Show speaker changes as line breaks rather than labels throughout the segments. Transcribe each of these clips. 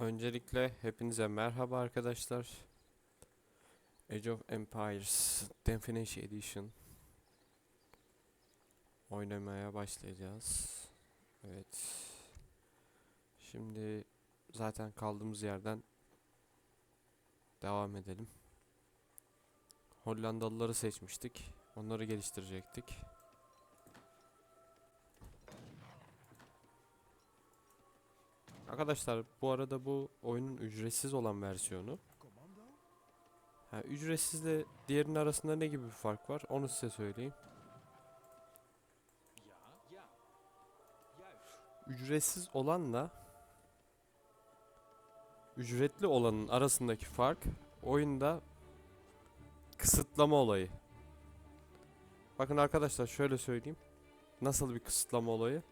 Öncelikle hepinize merhaba arkadaşlar. Age of Empires Definition Edition oynamaya başlayacağız. Evet. Şimdi zaten kaldığımız yerden devam edelim. Hollandalıları seçmiştik. Onları geliştirecektik. Arkadaşlar bu arada bu oyunun ücretsiz olan versiyonu. Ha, ücretsizle diğerinin arasında ne gibi bir fark var onu size söyleyeyim. Ücretsiz olanla ücretli olanın arasındaki fark oyunda kısıtlama olayı. Bakın arkadaşlar şöyle söyleyeyim. Nasıl bir kısıtlama olayı?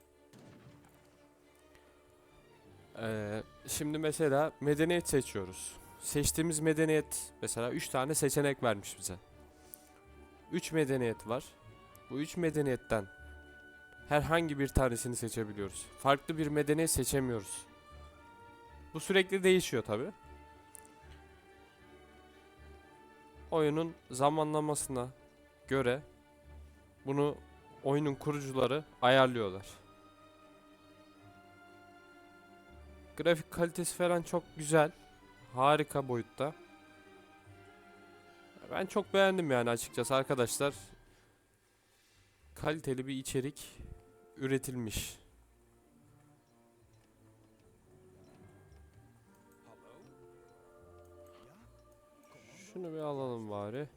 Ee, şimdi mesela medeniyet seçiyoruz. Seçtiğimiz medeniyet mesela 3 tane seçenek vermiş bize. 3 medeniyet var. Bu 3 medeniyetten herhangi bir tanesini seçebiliyoruz. Farklı bir medeniyet seçemiyoruz. Bu sürekli değişiyor tabi. Oyunun zamanlamasına göre bunu oyunun kurucuları ayarlıyorlar. Grafik kalitesi falan çok güzel. Harika boyutta. Ben çok beğendim yani açıkçası arkadaşlar. Kaliteli bir içerik üretilmiş. Şunu bir alalım bari.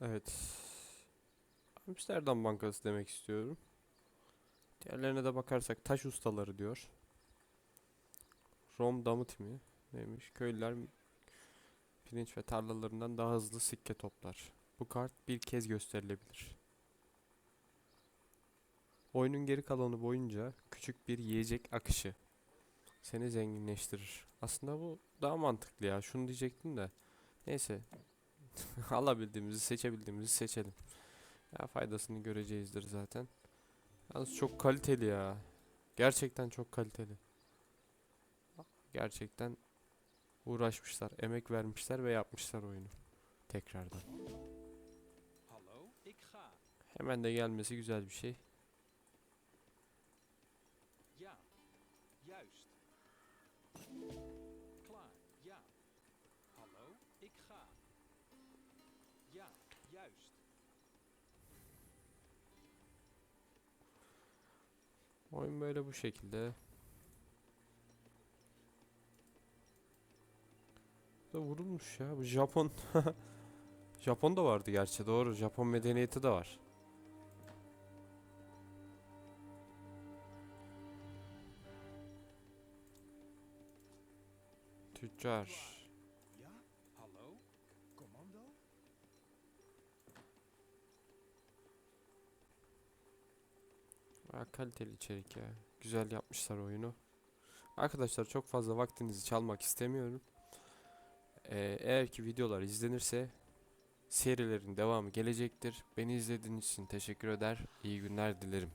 Evet. Amsterdam Bankası demek istiyorum. Diğerlerine de bakarsak taş ustaları diyor. Rom damıt mı? Neymiş? Köylüler pirinç ve tarlalarından daha hızlı sikke toplar. Bu kart bir kez gösterilebilir. Oyunun geri kalanı boyunca küçük bir yiyecek akışı seni zenginleştirir. Aslında bu daha mantıklı ya. Şunu diyecektim de. Neyse. Alabildiğimizi, seçebildiğimizi seçelim. Ya faydasını göreceğizdir zaten. Yalnız çok kaliteli ya. Gerçekten çok kaliteli. Gerçekten uğraşmışlar, emek vermişler ve yapmışlar oyunu. Tekrardan. Hemen de gelmesi güzel bir şey.
Klaar. Ja. Hallo, ik ga. Ja, juist.
Oyun böyle bu şekilde. Da vurulmuş ya. Bu Japon. Japon da vardı gerçi doğru. Japon medeniyeti de var. Tüccar.
Ja. Hallo. Commando?
Kaliteli içerik ya. Güzel yapmışlar oyunu. Arkadaşlar çok fazla vaktinizi çalmak istemiyorum. Ee, eğer ki videolar izlenirse serilerin devamı gelecektir. Beni izlediğiniz için teşekkür eder. İyi günler dilerim.